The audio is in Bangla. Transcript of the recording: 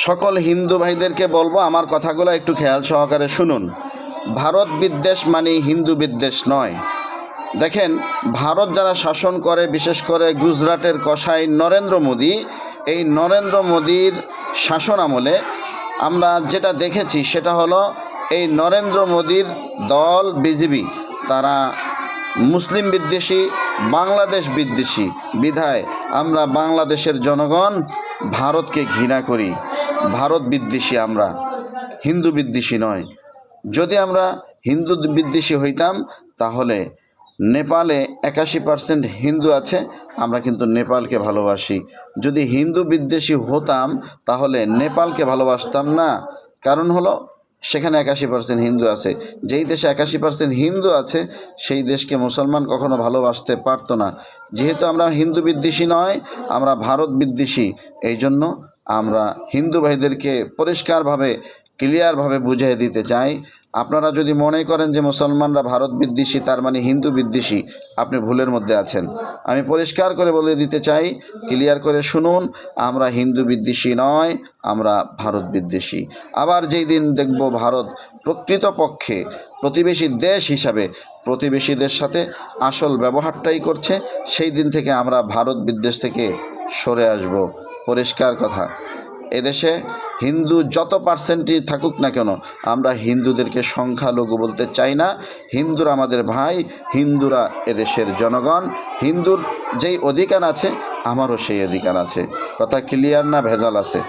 সকল হিন্দু ভাইদেরকে বলব, আমার কথাগুলো একটু খেয়াল সহকারে শুনুন। ভারত বিদ্বেষ মানে হিন্দু বিদ্বেষ নয়। দেখেন, ভারত যারা শাসন করে, বিশেষ করে গুজরাটের কসাই নরেন্দ্র মোদী, এই নরেন্দ্র মোদীর শাসন আমলে আমরা যেটা দেখেছি সেটা হলো, এই নরেন্দ্র মোদীর দল বিজেপি, তারা মুসলিম বিদ্বেষী, বাংলাদেশ বিদ্বেষী। বিধায় আমরা বাংলাদেশের জনগণ ভারতকে ঘৃণা করি। ভারত বিদ্বেষী আমরা, হিন্দু বিদ্বেষী নয়। যদি আমরা হিন্দু বিদ্বেষী হইতাম, তাহলে নেপালে একাশি পার্সেন্ট হিন্দু আছে, আমরা কিন্তু নেপালকে ভালোবাসি। যদি হিন্দু বিদ্বেষী হতাম, তাহলে নেপালকে ভালোবাসতাম না। কারণ হলো, সেখানে একাশি পার্সেন্ট হিন্দু আছে। যেই দেশে একাশি পার্সেন্ট হিন্দু আছে, সেই দেশকে মুসলমান কখনো ভালোবাসতে পারতো না। যেহেতু আমরা হিন্দু বিদ্বেষী নয়, আমরা ভারত বিদ্বেষী এই জন্য আমরা হিন্দু ভাইদেরকে পরিষ্কারভাবে, ক্লিয়ারভাবে বুঝিয়ে দিতে চাই। আপনারা যদি মনে করেন যে মুসলমানরা ভারত বিদ্বেষী, তার মানে হিন্দু বিদ্বেষী, আপনি ভুলের মধ্যে আছেন। আমি পরিষ্কার করে বলে দিতে চাই, ক্লিয়ার করে শুনুন, আমরা হিন্দু বিদ্বেষী নয়, আমরা ভারত বিদ্বেষী। আবার যেই দিন দেখব ভারত প্রকৃতপক্ষে প্রতিবেশী দেশ হিসাবে প্রতিবেশীদের সাথে আসল ব্যবহারটাই করছে, সেই দিন থেকে আমরা ভারত বিদ্বেষ থেকে সরে আসব। পরিষ্কার কথা। এদেশে হিন্দু যত পার্সেন্টই থাকুক না কেন, আমরা হিন্দুদেরকে সংখ্যালঘু বলতে চাই না। হিন্দুরা আমাদের ভাই, হিন্দুরা এদেশের জনগণ। হিন্দুর যেই অধিকার আছে, আমারও সেই অধিকার আছে। কথা ক্লিয়ার না ভেজাল আছে?